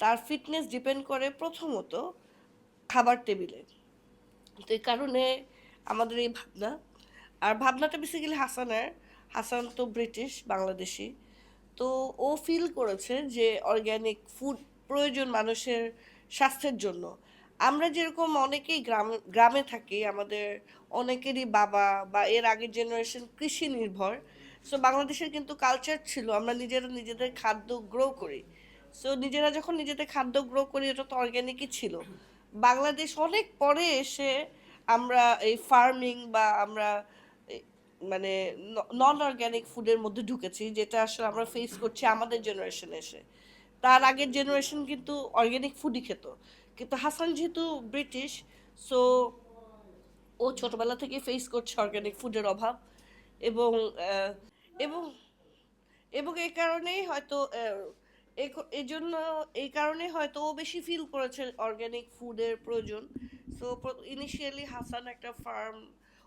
তার fitness depend করে প্রথমত খাবার টেবিলে তো এই কারণে আমাদের এই ভাবনা। আর ভাবনাটা বেসিক্যালি হাসানের। হাসান তো ব্রিটিশ বাংলাদেশি। তো ও ফিল করেছে যে অর্গ্যানিক ফুড প্রয়োজন মানুষের স্বাস্থ্যের জন্য। আমরা যেরকম অনেকেই গ্রাম, গ্রামে থাকি, আমাদের অনেকেরই বাবা বা এর আগের জেনারেশন কৃষি নির্ভর। সো বাংলাদেশের কিন্তু কালচার ছিল, আমরা নিজেরা নিজেদের খাদ্য গ্রো করি। সো নিজেরা যখন নিজেদের খাদ্য গ্রো করি, এটা তো অর্গ্যানিকই ছিল। বাংলাদেশ অনেক পরে এসে আমরা এই ফার্মিং বা আমরা মানে নন অর্গ্যানিক ফুডের মধ্যে ঢুকেছি, যেটা আসলে আমরা ফেস করছি আমাদের জেনারেশন এসে। তার আগের জেনারেশন কিন্তু অর্গ্যানিক ফুডই খেত। কিন্তু হাসান যেহেতু ব্রিটিশ সো ও ছোটবেলা থেকে ফেস করছে অর্গ্যানিক ফুডের অভাব। এবং এবং এবং এই কারণেই হয়তো এই জন্য এই কারণে হয়তো ও বেশি ফিল করেছে অর্গ্যানিক ফুডের প্রয়োজন। সো ইনিশিয়ালি হাসান একটা ফার্ম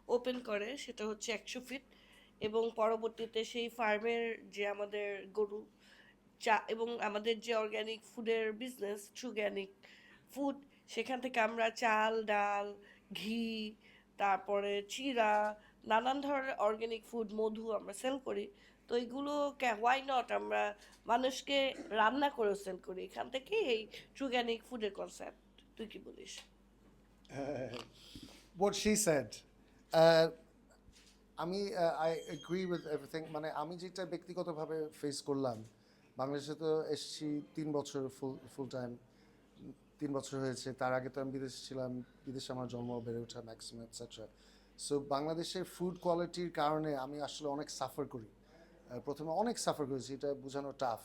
ওপেন করে, সেটা হচ্ছে একশো ফিট এবং পরবর্তীতে সেই ফার্মের যে আমাদের গরু, চা এবং আমাদের যে অর্গ্যানিক ফুডের বিজনেস ট্রুগ্যানিক ফুড সেখান থেকে আমরা চাল, ডাল, ঘি, তারপরে চিরা নানান ধরনের অর্গ্যানিক ফুড মধু আমরা সেল করি। তো এইগুলো হোয়াই নট আমরা মানুষকে রান্না করে সেল করি। এখান থেকে এই ট্রুগ্যানিক ফুডের কনসেপ্ট তুই কি বলিস? What she said. Uh, আমি আই এগ্রি উইথ এভরিথিং মানে আমি যেটা ব্যক্তিগতভাবে ফেস করলাম বাংলাদেশে তো এসেছি তিন বছর ফুল ফুল টাইম তিন বছর হয়েছে। তার আগে তো আমি বিদেশে ছিলাম বিদেশে আমার জন্ম বেড়ে ওঠা ম্যাক্সিমাম এটসেট্রা সো বাংলাদেশের ফুড কোয়ালিটির কারণে আমি আসলে অনেক সাফার করি। প্রথমে অনেক সাফার করেছি, এটা বোঝানো টাফ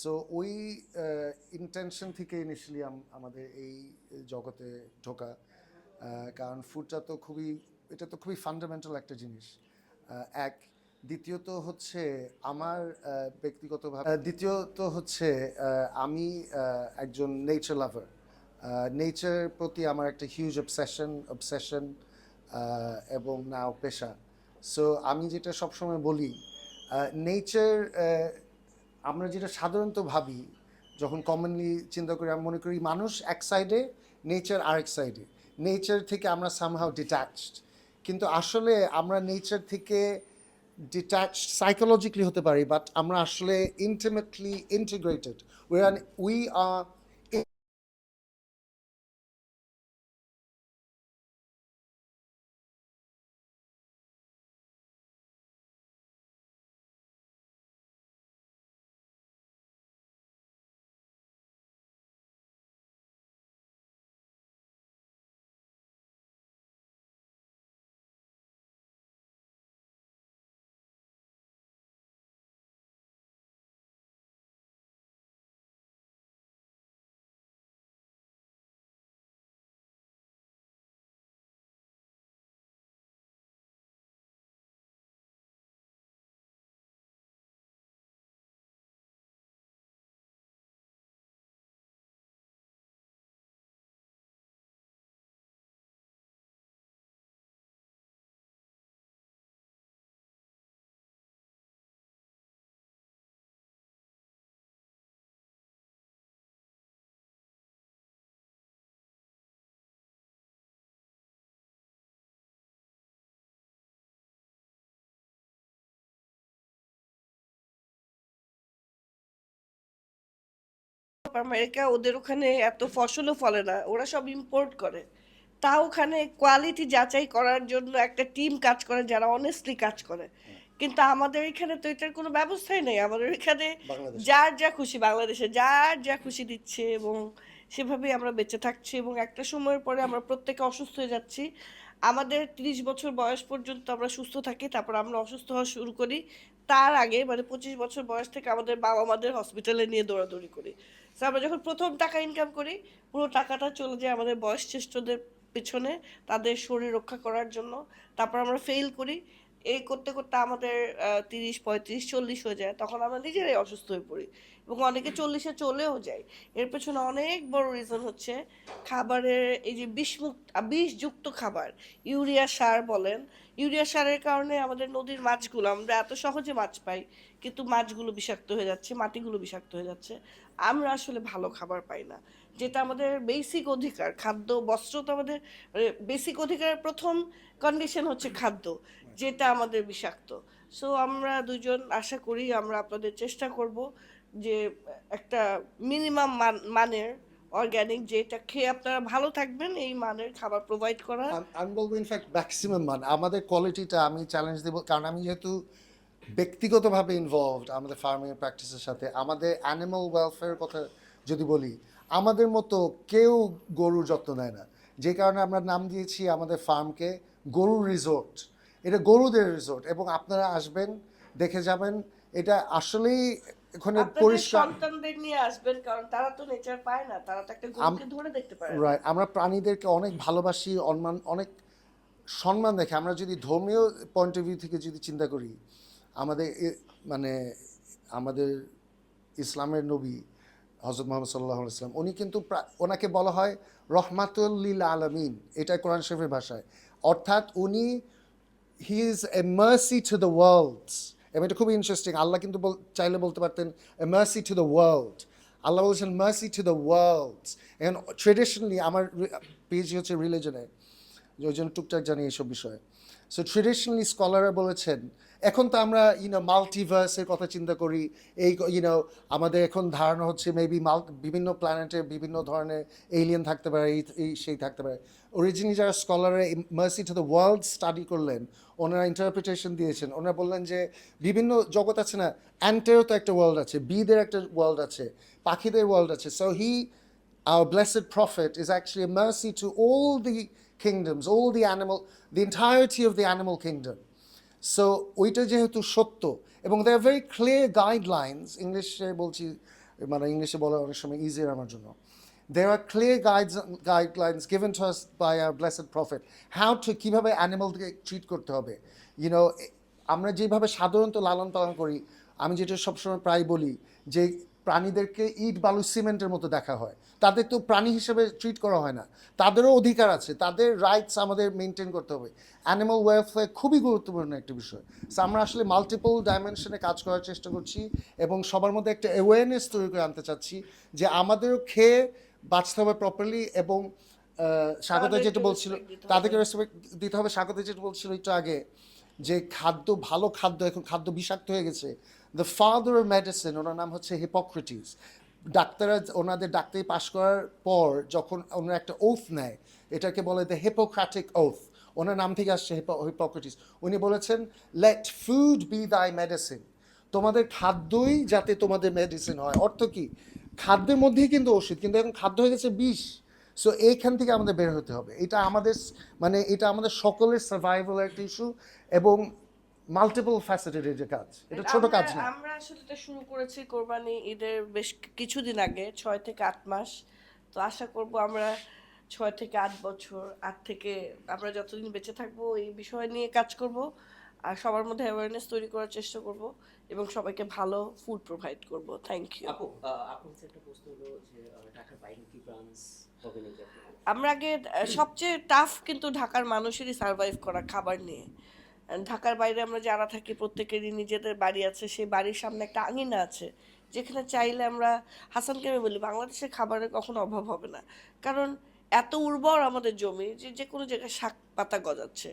সো ওই ইন্টেনশন থেকে ইনিশিয়ালি আমাদের এই জগতে ঢোকা কারণ ফুডটা তো খুবই, এটা তো খুবই ফান্ডামেন্টাল একটা জিনিস। এক, দ্বিতীয়ত হচ্ছে আমার ব্যক্তিগতভাবে দ্বিতীয়ত হচ্ছে আমি একজন নেচার লাভার নেচার প্রতি আমার একটা হিউজ অবসেশন অবসেশন এবং নাও পেশা সো আমি যেটা সবসময় বলি নেচার আমরা যেটা সাধারণত ভাবি, যখন কমনলি চিন্তা করি আমি মনে করি মানুষ এক সাইডে নেচার আরেক সাইডে নেচার থেকে আমরা সামহাও ডিট্যাচড কিন্তু আসলে আমরা নেচার থেকে ডিট্যাচড সাইকোলজিক্যালি হতে পারি বাট আমরা আসলে intimately integrated we are we are America ওদের ওখানে এত ফসলও ফলে না ওরা সব ইম্পোর্ট করে। তা ওখানে কোয়ালিটি যাচাই করার জন্য একটা টিম কাজ করে যারা অনেস্টলি কাজ করে। কিন্তু আমাদের এখানে তো এটার কোনো ব্যবস্থাই নেই। আমাদের এখানে। যার যা খুশি বাংলাদেশে যার যা খুশি দিচ্ছে এবং সেভাবেই আমরা বেঁচে থাকছি এবং একটা সময়ের পরে আমরা প্রত্যেকে অসুস্থ হয়ে যাচ্ছি। আমাদের তিরিশ বছর বয়স পর্যন্ত আমরা সুস্থ থাকি তারপর আমরা অসুস্থ হওয়া শুরু করি। তার আগে মানে পঁচিশ বছর বয়স থেকে আমাদের বাবা মাদের হসপিটালে নিয়ে দৌড়াদৌড়ি করি। তো আমরা যখন প্রথম টাকা ইনকাম করি, পুরো টাকাটা চলে যায় আমাদের বয়সজ্যেষ্ঠদের পেছনে, তাদের শরীর রক্ষা করার জন্য। তারপর আমরা ফেল করি। এই করতে করতে আমাদের তিরিশ, পঁয়ত্রিশ, চল্লিশ হয়ে যায়। তখন আমরা নিজেরাই অসুস্থ হয়ে পড়ি এবং অনেকে চল্লিশে চলেও যায়। এর পেছনে অনেক বড় রিজন হচ্ছে খাবারের এই যে বিষমুক্ত, বিষযুক্ত খাবার, ইউরিয়া সার বলেন ইউরিয়া সারের কারণে আমাদের নদীর মাছগুলো, আমরা এত সহজে মাছ পাই, কিন্তু মাছগুলো বিষাক্ত হয়ে যাচ্ছে, মাটিগুলো বিষাক্ত হয়ে যাচ্ছে। আমরা আসলে ভালো খাবার পাই না। যেটা আমাদের বেসিক অধিকার, খাদ্য, বস্ত্র তো আমাদের বেসিক অধিকারের প্রথম কন্ডিশন হচ্ছে খাদ্য, যেটা আমাদের বিষাক্ত। সো আমরা দুজন আশা করি আমরা আপনাদের চেষ্টা করব যে একটা মিনিমাম মানের অর্গ্যানিক যেটা খেয়ে আপনারা ভালো থাকবেন, এই মানের খাবার প্রোভাইড করা। আমি বলব ইনফ্যাক্ট ম্যাক্সিমাম মান। আমাদের কোয়ালিটিটা আমি চ্যালেঞ্জ দেবো, কারণ আমি যেহেতু ব্যক্তিগতভাবে ইনভলভড আমাদের ফার্মিং প্র্যাকটিসের সাথে, আমাদের অ্যানিমাল ওয়েলফেয়ার কথা যদি বলি, আমাদের মতো কেউ গরুর যত্ন নেয় না। যে কারণে আমরা নাম দিয়েছি আমাদের ফার্মকে গরুর রিসোর্ট এটা গরুদের রিসোর্ট এবং আপনারা আসবেন, দেখে যাবেন, এটা আসলেই এখানে পরিষ্কার সন্তানদের নিয়ে আসবেন কারণ তারা তো নেচার পায় না তারা তো একটা গরুকে ধরে দেখতে পারে। রাইট আমরা প্রাণীদেরকে অনেক ভালোবাসি অনমান অনেক সম্মান দেখে। আমরা যদি ধর্মীয় পয়েন্ট অফ ভিউ থেকে যদি চিন্তা করি আমাদের মানে আমাদের ইসলামের নবী হজরত মোহাম্মদ সাল্লাহ ইসলাম উনি কিন্তু ওনাকে বলা হয় রহমাতুল্লিল আলমিন। এটা কোরআন শরীফের ভাষায়। অর্থাৎ উনি he is a mercy to the world এবং এটা খুব ইন্টারেস্টিং আল্লাহ কিন্তু চাইলে বলতে পারতেন মার্সি টু দ্য ওয়ার্ল্ড আল্লাহ বলছেন মার্সি টু দ্য ওয়ার্ল্ড এখন ট্রেডিশনালি আমার পেজি হচ্ছে রিলিজনে ওই জন্য টুকটাক জানি এইসব বিষয়ে। সো ট্রেডিশনালি স্কলাররা বলেছেন এখন তো আমরা ইউনো মাল্টিভার্সের কথা চিন্তা করি। এই ইউনো আমাদের এখন ধারণা হচ্ছে মেবি মাল বিভিন্ন প্ল্যানেটে বিভিন্ন ধরনের এলিয়েন থাকতে পারে এই সেই থাকতে পারে। অরিজিনালি যারা স্কলাররা mercy to the world study করলেন ওনারা ইন্টারপ্রিটেশন দিয়েছেন। ওনারা বললেন যে বিভিন্ন জগৎ আছে না অ্যান্টেরও তো একটা ওয়ার্ল্ড আছে বিদের একটা ওয়ার্ল্ড আছে পাখিদের ওয়ার্ল্ড আছে। So he our blessed prophet actually a mercy to all the kingdoms, all the animal, the entirety of the animal kingdom. So ওইটা যেহেতু সত্য, এবং they are very clear guidelines ইংলিশে বলছি মানে ইংলিশে বলা অনেক সময় ইজিয়ার আমার জন্য। There are clear guides, guidelines given to us by our blessed prophet, how to, কীভাবে অ্যানিমালকে ট্রিট করতে হবে। ইউনো আমরা যেভাবে সাধারণত লালন পালন করি, আমি যেটা সবসময় প্রায় বলি যে, প্রাণীদেরকে ইট বালু সিমেন্টের মতো দেখা হয়। তাদের তো প্রাণী হিসেবে ট্রিট করা হয় না। তাদেরও অধিকার আছে। তাদের রাইটস আমাদের মেনটেন করতে হবে। অ্যানিমাল ওয়েলফেয়ার খুবই গুরুত্বপূর্ণ একটি বিষয়। সো আমরা আসলে মাল্টিপল ডাইমেনশনে কাজ করার চেষ্টা করছি এবং সবার মধ্যে একটা অ্যাওয়ারনেস তৈরি করে আনতে চাচ্ছি যে আমাদেরও খেয়ে বাঁচতে হবে প্রপারলি এবং স্বাগত যেটা বলছিল। তাদেরকে রেসপেক্ট দিতে হবে। স্বাগত যেটা বলছিল একটু আগে যে খাদ্য ভালো খাদ্য এখন খাদ্য বিষাক্ত হয়ে গেছে। দ্য ফাদার অফ মেডিসিন ওনার নাম হচ্ছে হিপোক্রেটিস ডাক্তাররা ওনাদের ডাক্তারি পাশ করার পর যখন ওনারা একটা ওথ নেয়, এটাকে বলে দ্য হিপোক্রাটিক ওথ ওনার নাম থেকে আসছে হিপোক্রেটিস উনি বলেছেন let food be thy medicine তোমাদের খাদ্যই যাতে তোমাদের মেডিসিন হয়, অর্থ কি? খাদ্যের মধ্যেই কিন্তু ওষুধ কিন্তু এখন খাদ্য হয়ে গেছে বিষ সো এইখান থেকে আমাদের বের হতে হবে। এটা আমাদের মানে এটা আমাদের সকলের সার্ভাইভাল একটা ইস্যু এবং মাল্টিপল ফ্যাসেটেড এটা কাজ। এটা ছোট আমরা- কাজ না। আমরা আসলে এটা শুরু করেছি কোরবানি ঈদের বেশ কিছুদিন আগে ছয় থেকে আট মাস। তো আশা করব আমরা ছয় থেকে আট বছর আট থেকে আমরা যতদিন বেঁচে থাকব এই বিষয় নিয়ে কাজ করব। আর সবার মধ্যে অ্যাওয়ারনেস তৈরি করার চেষ্টা করব এবং সবাইকে ভালো ফুড প্রোভাইড করব। থ্যাংক ইউ আপু আপনার কাছে একটা প্রশ্ন হলো যে ঢাকার বাইরে কি ব্রাঞ্চ হবে নাকি আমরা আগে সবচেয়ে টাফ কিন্তু ঢাকার মানুষেরই সার্ভাইভ করা খাবার নিয়ে। ঢাকার বাইরে আমরা যারা থাকি, প্রত্যেকেরই নিজেদের বাড়ি আছে। সেই বাড়ির সামনে একটা আঙিনা আছে, যেখানে চাইলে আমরা হাসানকে আমি বলি বাংলাদেশে খাবারের কখনো অভাব হবে না। কারণ এত উর্বর আমাদের জমি যে যে কোনো জায়গায় শাক পাতা গজাচ্ছে।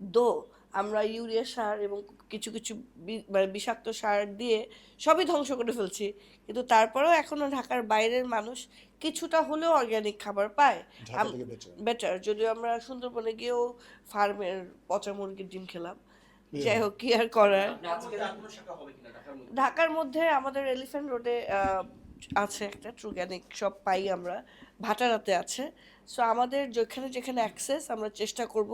দো আমরা ইউরিয়া সার এবং কিছু কিছু বি- মানে বিষাক্ত সার দিয়ে সবই ধ্বংস করে ফেলছি কিন্তু তারপরেও এখনও ঢাকার বাইরের মানুষ কিছুটা হলেও অর্গ্যানিক খাবার পায়। বেটার যদিও আমরা সুন্দরবনে গিয়েও ফার্মের পচা মুরগির ডিম খেলাম যাই হোক কি আর করার ঢাকার মধ্যে আমাদের এলিফ্যান্ট রোডে আছে একটা ট্রুগ্যানিক সব পাই আমরা, ভাটারাতে আছে। সো আমাদের যেখানে যেখানে অ্যাক্সেস আমরা চেষ্টা করব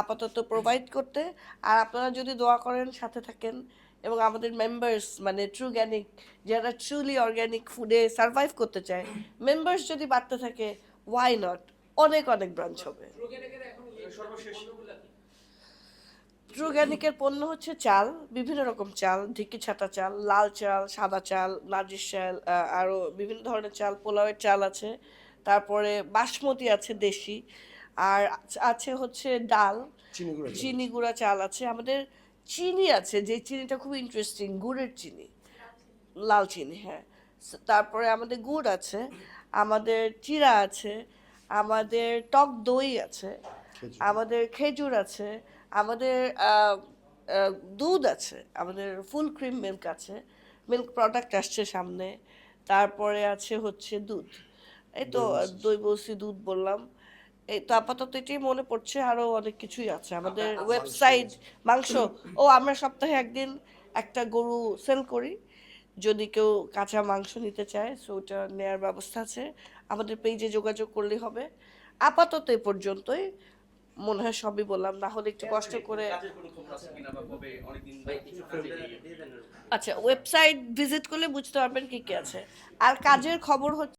আপাতত প্রোভাইড করতে। আর আপনারা যদি দোয়া করেন, সাথে থাকেন এবং আমাদের মেম্বার্স মানে ট্রুগ্যানিক যারা ট্রুলি অর্গ্যানিক ফুডে সার্ভাইভ করতে চায় মেম্বার্স যদি বাড়তে থাকে ওয়াই নট অনেক অনেক ব্রাঞ্চ হবে। ট্রুগ্যানিকের পণ্য হচ্ছে চাল বিভিন্ন রকম চাল ঢিকি ছাটা চাল লাল চাল সাদা চাল নার্জিস চাল আরও বিভিন্ন ধরনের চাল পোলাওয়ের চাল আছে তারপরে বাসমতি আছে দেশি আর আছে হচ্ছে ডাল চিনি গুঁড়া চাল। আছে আমাদের চিনি আছে যে চিনিটা খুব ইন্টারেস্টিং গুড়ের চিনি লাল চিনি হ্যাঁ তারপরে আমাদের গুড় আছে আমাদের চিরা আছে আমাদের টক দই আছে। আমাদের খেজুর আছে আমাদের দুধ আছে আমাদের ফুল ক্রিম মিল্ক আছে মিল্ক প্রোডাক্ট আসছে সামনে তারপরে আছে হচ্ছে দুধ। এই তো দই বসি দুধ বললাম। এই তো আপাতত এটাই মনে পড়ছে আরও অনেক কিছুই আছে। আমাদের ওয়েবসাইট মাংস ও আমরা সপ্তাহে একদিন একটা গরু সেল করি যদি কেউ কাঁচা মাংস নিতে চায় সো ওটা নেওয়ার ব্যবস্থা আছে। আমাদের পেজে যোগাযোগ করলেই হবে। আপাতত এ পর্যন্তই। মনে হয় সবই বললাম। না হলে একটু কষ্ট করে। দিয়ে দেন। আচ্ছা ওয়েবসাইট ভিজিট করলে বুঝতে পারবেন কি কি আছে। আর কাজের খবর হচ্ছে